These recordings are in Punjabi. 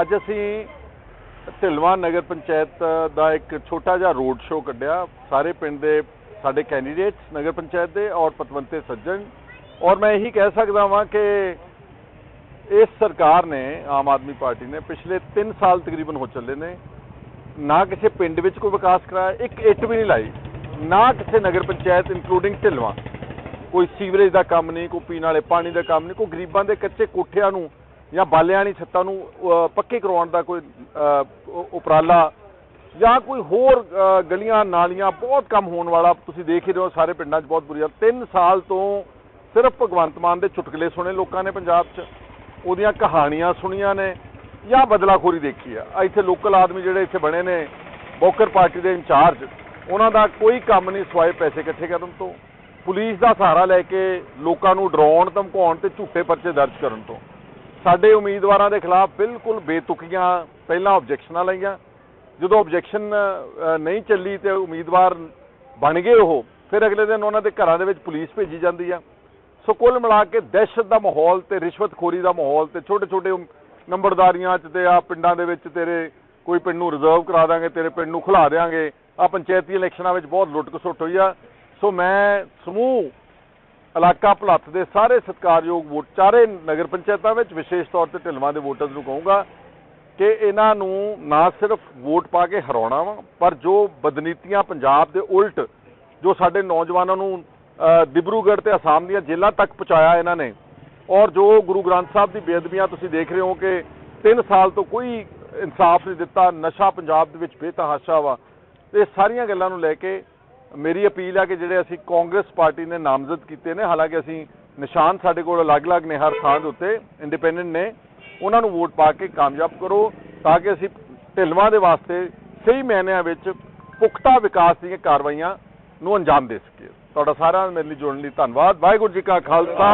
ਅੱਜ ਅਸੀਂ ਢਿਲਵਾਂ ਨਗਰ ਪੰਚਾਇਤ ਦਾ ਇੱਕ ਛੋਟਾ ਜਿਹਾ ਰੋਡ ਸ਼ੋਅ ਕੱਢਿਆ। ਸਾਰੇ ਪਿੰਡ ਦੇ ਸਾਡੇ ਕੈਂਡੀਡੇਟਸ ਨਗਰ ਪੰਚਾਇਤ ਦੇ ਔਰ ਪਤਵੰਤੇ ਸੱਜਣ। ਔਰ ਮੈਂ ਇਹੀ ਕਹਿ ਸਕਦਾ ਵਾਂ ਕਿ ਇਸ ਸਰਕਾਰ ਨੇ, ਆਮ ਆਦਮੀ ਪਾਰਟੀ ਨੇ ਪਿਛਲੇ 3 ਸਾਲ ਤਕਰੀਬਨ ਹੋ ਚੱਲੇ ਨੇ, ਨਾ ਕਿਸੇ ਪਿੰਡ ਵਿੱਚ ਕੋਈ ਵਿਕਾਸ ਕਰਾਇਆ, ਇੱਕ ਇੱਟ ਵੀ ਨਹੀਂ ਲਾਈ, ਨਾ ਕਿਸੇ ਨਗਰ ਪੰਚਾਇਤ ਇਨਕਲੂਡਿੰਗ ਢਿਲਵਾਂ। ਕੋਈ ਸੀਵਰੇਜ ਦਾ ਕੰਮ ਨਹੀਂ, ਕੋਈ ਪੀਣ ਵਾਲੇ ਪਾਣੀ ਦਾ ਕੰਮ ਨਹੀਂ, ਕੋਈ ਗਰੀਬਾਂ ਦੇ ਕੱਚੇ ਕੋਠਿਆਂ ਨੂੰ ਜਾਂ ਬਾਲਿਆਂ ਵਾਲੀ ਛੱਤਾਂ ਨੂੰ ਪੱਕੇ ਕਰਵਾਉਣ ਦਾ ਕੋਈ ਉਪਰਾਲਾ ਜਾਂ ਕੋਈ ਹੋਰ ਗਲੀਆਂ, ਨਾਲੀਆਂ, ਬਹੁਤ ਕੰਮ ਹੋਣ ਵਾਲਾ ਤੁਸੀਂ ਦੇਖ ਹੀ ਰਹੇ ਹੋ, ਸਾਰੇ ਪਿੰਡਾਂ 'ਚ ਬਹੁਤ ਬੁਰੀ ਹਾਲਤ। 3 ਸਾਲ ਤੋਂ ਸਿਰਫ ਭਗਵੰਤ ਮਾਨ ਦੇ ਚੁਟਕਲੇ ਸੁਣੇ ਲੋਕਾਂ ਨੇ ਪੰਜਾਬ 'ਚ। ਉਹਦੀਆਂ ਕਹਾਣੀਆਂ ਸੁਣੀਆਂ ਨੇ ਜਾਂ ਬਦਲਾਖੋਰੀ ਦੇਖੀ ਆ। ਇੱਥੇ ਲੋਕਲ ਆਦਮੀ ਜਿਹੜੇ ਇੱਥੇ ਬਣੇ ਨੇ, ਬੋਕਰ ਪਾਰਟੀ ਦੇ ਇੰਚਾਰਜ, ਉਹਨਾਂ ਦਾ ਕੋਈ ਕੰਮ ਨਹੀਂ ਸਵਾਏ ਪੈਸੇ ਇਕੱਠੇ ਕਰਨ ਤੋਂ। ਪੁਲਿਸ ਦਾ ਸਹਾਰਾ ਲੈ ਕੇ ਲੋਕਾਂ ਨੂੰ ਡਰਾਉਣ, ਧਮਕਾਉਣ ਤੇ ਝੂਠੇ ਪਰਚੇ ਦਰਜ ਕਰਨ ਤੋਂ। ਸਾਡੇ ਉਮੀਦਵਾਰਾਂ ਦੇ ਖਿਲਾਫ ਬਿਲਕੁਲ ਬੇਤੁਕੀਆਂ ਪਹਿਲਾਂ ਆਬਜੈਕਸ਼ਨਾਂ ਲਈਆਂ ਜਦੋਂ ਆਬਜੈਕਸ਼ਨ ਨਹੀਂ ਚੱਲੀ ਤੇ ਉਮੀਦਵਾਰ ਬਣ ਗਏ ਉਹ, ਫਿਰ ਅਗਲੇ ਦਿਨ ਉਹਨਾਂ ਦੇ ਘਰਾਂ ਦੇ ਵਿੱਚ ਪੁਲਿਸ ਭੇਜੀ ਜਾਂਦੀ ਆ। ਸੋ ਕੁੱਲ ਮਿਲਾ ਕੇ ਦਹਿਸ਼ਤ ਦਾ ਮਾਹੌਲ ਤੇ ਰਿਸ਼ਵਤਖੋਰੀ ਦਾ ਮਾਹੌਲ ਤੇ ਛੋਟੇ ਛੋਟੇ ਨੰਬਰਦਾਰੀਆਂ 'ਚ ਤੇ ਆ ਪਿੰਡਾਂ ਦੇ ਵਿੱਚ ਤੇਰੇ ਕੋਈ ਪਿੰਡ ਨੂੰ ਰਿਜ਼ਰਵ ਕਰਾ ਦਾਂਗੇ, ਤੇਰੇ ਪਿੰਡ ਨੂੰ ਖੁਲਾ ਦੇਾਂਗੇ ਆ ਪੰਚਾਇਤੀ ਇਲੈਕਸ਼ਨਾਂ ਵਿੱਚ ਬਹੁਤ ਲੁੱਟ ਖਸੁੱਟ ਹੋਈ ਆ। ਸੋ ਮੈਂ ਸਮੂਹ ਇਲਾਕਾ ਭਲੱਥ ਦੇ ਸਾਰੇ ਸਤਿਕਾਰਯੋਗ ਵੋਟ ਚਾਰੇ ਨਗਰ ਪੰਚਾਇਤਾਂ ਵਿੱਚ ਵਿਸ਼ੇਸ਼ ਤੌਰ ਤੇ ਢਿਲਵਾਂ ਦੇ ਵੋਟਰਸ ਨੂੰ ਕਹੂੰਗਾ ਕਿ ਇਹਨਾਂ ਨੂੰ ਨਾ ਸਿਰਫ ਵੋਟ ਪਾ ਕੇ ਹਰਾਉਣਾ ਵਾ ਪਰ ਜੋ ਬਦਨੀਤੀਆਂ ਪੰਜਾਬ ਦੇ ਉਲਟ ਜੋ ਸਾਡੇ ਨੌਜਵਾਨਾਂ ਨੂੰ ਅ, ਦਿਬਰੂਗੜ੍ਹ ਤੇ ਅਸਾਮ ਦੀਆਂ ਜੇਲ੍ਹਾਂ ਤੱਕ ਪਹੁੰਚਾਇਆ ਇਹਨਾਂ ਨੇ ਔਰ ਜੋ ਗੁਰੂ ਗ੍ਰੰਥ ਸਾਹਿਬ ਦੀ ਬੇਅਦਬੀਆਂ ਤੁਸੀਂ ਦੇਖ ਰਹੇ ਹੋ ਕਿ 3 ਸਾਲ ਤੋਂ ਕੋਈ ਇਨਸਾਫ ਨਹੀਂ ਦਿੱਤਾ ਨਸ਼ਾ ਪੰਜਾਬ ਦੇ ਵਿੱਚ ਬੇਤਹਾਸ਼ਾ ਵਾ ਇਹ ਸਾਰੀਆਂ ਗੱਲਾਂ ਨੂੰ ਲੈ ਕੇ ਮੇਰੀ ਅਪੀਲ ਹੈ ਕਿ ਜਿਹੜੇ ਅਸੀਂ ਕਾਂਗਰਸ ਪਾਰਟੀ ਨੇ ਨਾਮਜ਼ਦ ਕੀਤੇ ਨੇ, ਹਾਲਾਂਕਿ ਅਸੀਂ ਨਿਸ਼ਾਨ ਸਾਡੇ ਕੋਲ ਅਲੱਗ-ਅਲੱਗ ਨੇ ਹਰ ਥਾਂ ਦੇ ਉੱਤੇ ਇੰਡੀਪੈਂਡੈਂਟ ਨੇ, ਉਹਨਾਂ ਨੂੰ ਵੋਟ ਪਾ ਕੇ ਕਾਮਯਾਬ ਕਰੋ ਤਾਂ ਕਿ ਅਸੀਂ ਢਿਲਵਾਂ ਦੇ ਵਾਸਤੇ ਸਹੀ ਮਾਇਨਿਆਂ ਵਿੱਚ ਪੁਖਤਾ ਵਿਕਾਸ ਦੀਆਂ ਕਾਰਵਾਈਆਂ ਨੂੰ ਅੰਜਾਮ ਦੇ ਸਕੀਏ। ਤੁਹਾਡਾ ਸਾਰਿਆਂ ਦਾ ਮੇਰੇ ਲਈ ਜੁੜਨ ਲਈ ਧੰਨਵਾਦ। ਵਾਹਿਗੁਰੂ ਜੀ ਕਾ ਖਾਲਸਾ।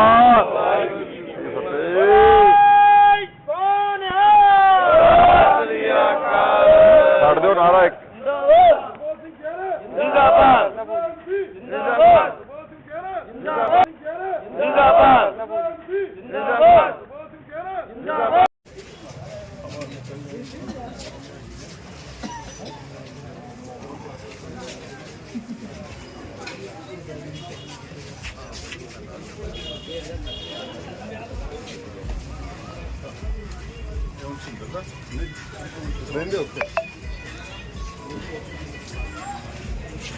Ben de yok.